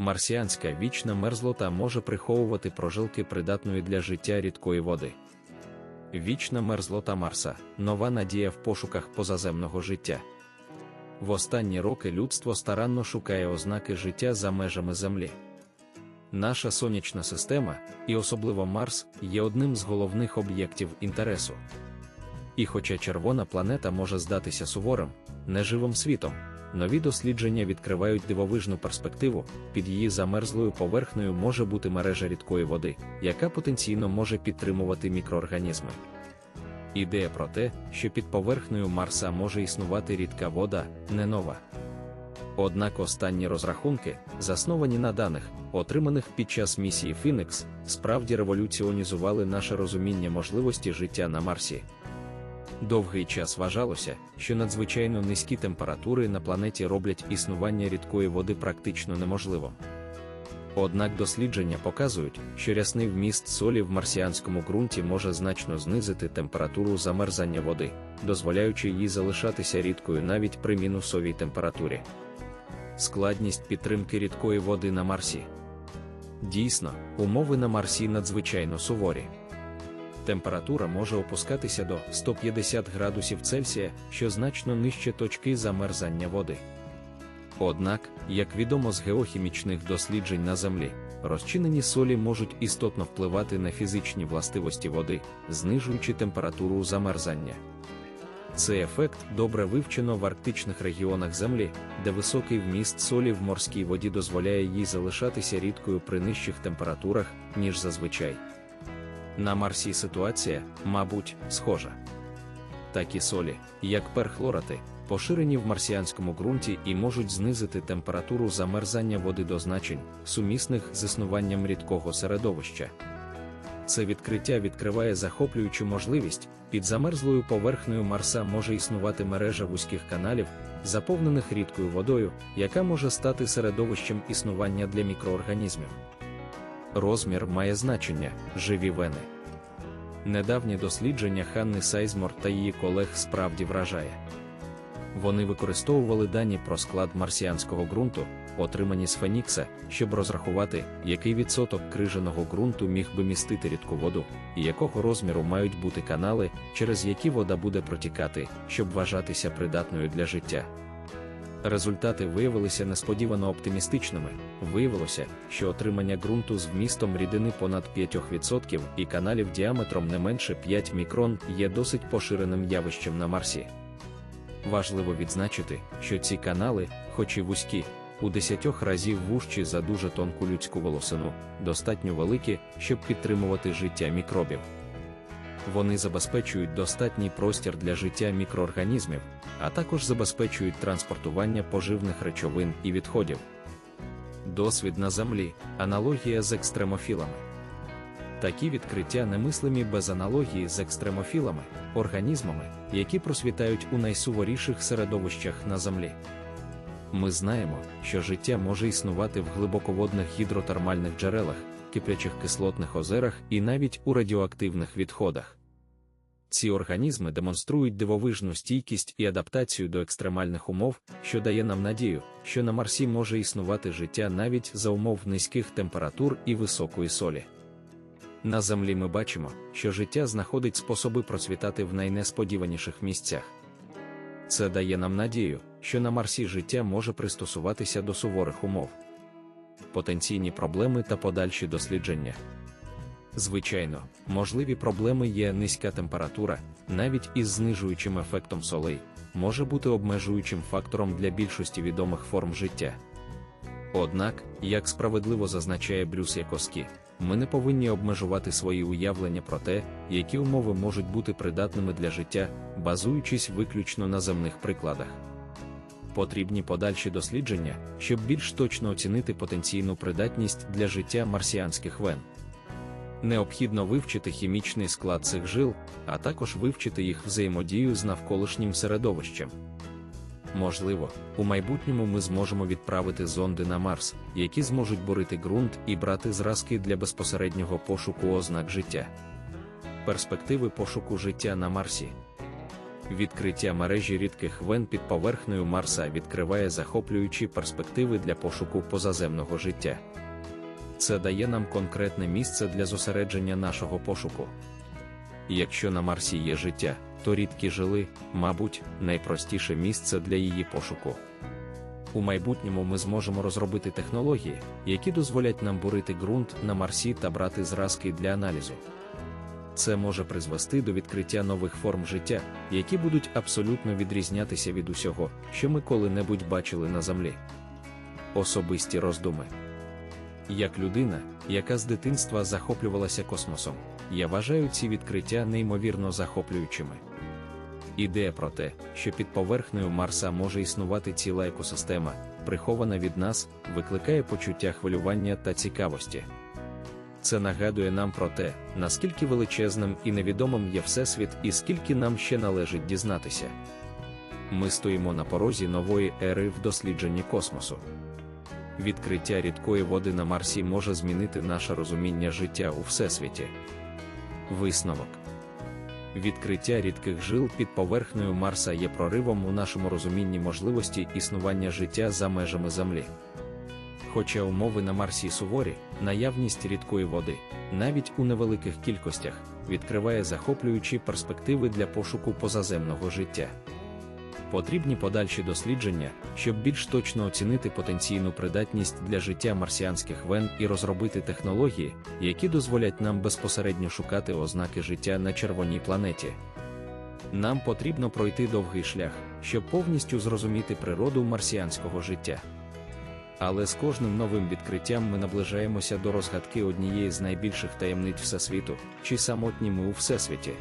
Марсіанська вічна мерзлота може приховувати прожилки придатної для життя рідкої води. Вічна мерзлота Марса нова надія в пошуках позаземного життя. В останні роки людство старанно шукає ознаки життя за межами Землі. Наша сонячна система, і особливо Марс, є одним з головних об'єктів інтересу. І хоча червона планета може здатися суворим, неживим світом, нові дослідження відкривають дивовижну перспективу, під її замерзлою поверхнею може бути мережа рідкої води, яка потенційно може підтримувати мікроорганізми. Ідея про те, що під поверхнею Марса може існувати рідка вода, не нова. Однак останні розрахунки, засновані на даних, отриманих під час місії Фінекс, справді революціонізували наше розуміння можливості життя на Марсі. Довгий час вважалося, що надзвичайно низькі температури на планеті роблять існування рідкої води практично неможливим. Однак дослідження показують, що рясний вміст солі в марсіанському ґрунті може значно знизити температуру замерзання води, дозволяючи їй залишатися рідкою навіть при мінусовій температурі. Складність підтримки рідкої води на Марсі. Дійсно, умови на Марсі надзвичайно суворі. Температура може опускатися до 150 градусів Цельсія, що значно нижче точки замерзання води. Однак, як відомо з геохімічних досліджень на Землі, розчинені солі можуть істотно впливати на фізичні властивості води, знижуючи температуру замерзання. Цей ефект добре вивчено в арктичних регіонах Землі, де високий вміст солі в морській воді дозволяє їй залишатися рідкою при нижчих температурах, ніж зазвичай. На Марсі ситуація, мабуть, схожа. Такі солі, як перхлорати, поширені в марсіанському ґрунті і можуть знизити температуру замерзання води до значень, сумісних з існуванням рідкого середовища. Це відкриття відкриває захоплюючу можливість, під замерзлою поверхнею Марса може існувати мережа вузьких каналів, заповнених рідкою водою, яка може стати середовищем існування для мікроорганізмів. Розмір має значення живі вени. Недавнє дослідження Ханни Сайзмор та її колег справді вражає. Вони використовували дані про склад марсіанського ґрунту, отримані з Фенікса, щоб розрахувати, який відсоток крижаного ґрунту міг би містити рідку воду, і якого розміру мають бути канали, через які вода буде протікати, щоб вважатися придатною для життя. Результати виявилися несподівано оптимістичними. Виявилося, що отримання ґрунту з вмістом рідини понад 5% і каналів діаметром не менше 5 мікрон є досить поширеним явищем на Марсі. Важливо відзначити, що ці канали, хоч і вузькі, у десятьох разів вужчі за дуже тонку людську волосину, достатньо великі, щоб підтримувати життя мікробів. Вони забезпечують достатній простір для життя мікроорганізмів, а також забезпечують транспортування поживних речовин і відходів. Досвід на землі аналогія з екстремофілами. Такі відкриття немислимі без аналогії з екстремофілами, організмами, які просвітають у найсуворіших середовищах на землі. Ми знаємо, що життя може існувати в глибоководних гідротермальних джерелах, киплячих кислотних озерах і навіть у радіоактивних відходах. Ці організми демонструють дивовижну стійкість і адаптацію до екстремальних умов, що дає нам надію, що на Марсі може існувати життя навіть за умов низьких температур і високої солі. На Землі ми бачимо, що життя знаходить способи процвітати в найнесподіваніших місцях. Це дає нам надію, що на Марсі життя може пристосуватися до суворих умов. Потенційні проблеми та подальші дослідження. Звичайно, можливі проблеми є низька температура, навіть із знижуючим ефектом солей, може бути обмежуючим фактором для більшості відомих форм життя. Однак, як справедливо зазначає Брюс Якоскі, ми не повинні обмежувати свої уявлення про те, які умови можуть бути придатними для життя, базуючись виключно на земних прикладах. Потрібні подальші дослідження, щоб більш точно оцінити потенційну придатність для життя марсіанських вен. Необхідно вивчити хімічний склад цих жил, а також вивчити їх взаємодію з навколишнім середовищем. Можливо, у майбутньому ми зможемо відправити зонди на Марс, які зможуть борити ґрунт і брати зразки для безпосереднього пошуку ознак життя. Перспективи пошуку життя на Марсі. Відкриття мережі рідких вен під поверхнею Марса відкриває захоплюючі перспективи для пошуку позаземного життя. Це дає нам конкретне місце для зосередження нашого пошуку. Якщо на Марсі є життя, то рідкі жили, мабуть, найпростіше місце для її пошуку. У майбутньому ми зможемо розробити технології, які дозволять нам бурити ґрунт на Марсі та брати зразки для аналізу. Це може призвести до відкриття нових форм життя, які будуть абсолютно відрізнятися від усього, що ми коли-небудь бачили на Землі. Особисті роздуми. Як людина, яка з дитинства захоплювалася космосом, я вважаю ці відкриття неймовірно захоплюючими. Ідея про те, що під поверхнею Марса може існувати ціла екосистема, прихована від нас, викликає почуття хвилювання та цікавості. Це нагадує нам про те, наскільки величезним і невідомим є Всесвіт і скільки нам ще належить дізнатися. Ми стоїмо на порозі нової ери в дослідженні космосу. Відкриття рідкої води на Марсі може змінити наше розуміння життя у Всесвіті. Висновок Відкриття рідких жил під поверхнею Марса є проривом у нашому розумінні можливості існування життя за межами Землі. Хоча умови на Марсі суворі, наявність рідкої води, навіть у невеликих кількостях, відкриває захоплюючі перспективи для пошуку позаземного життя. Потрібні подальші дослідження, щоб більш точно оцінити потенційну придатність для життя марсіанських вен і розробити технології, які дозволять нам безпосередньо шукати ознаки життя на червоній планеті. Нам потрібно пройти довгий шлях, щоб повністю зрозуміти природу марсіанського життя. Але з кожним новим відкриттям ми наближаємося до розгадки однієї з найбільших таємниць Всесвіту, чи самотні ми у Всесвіті.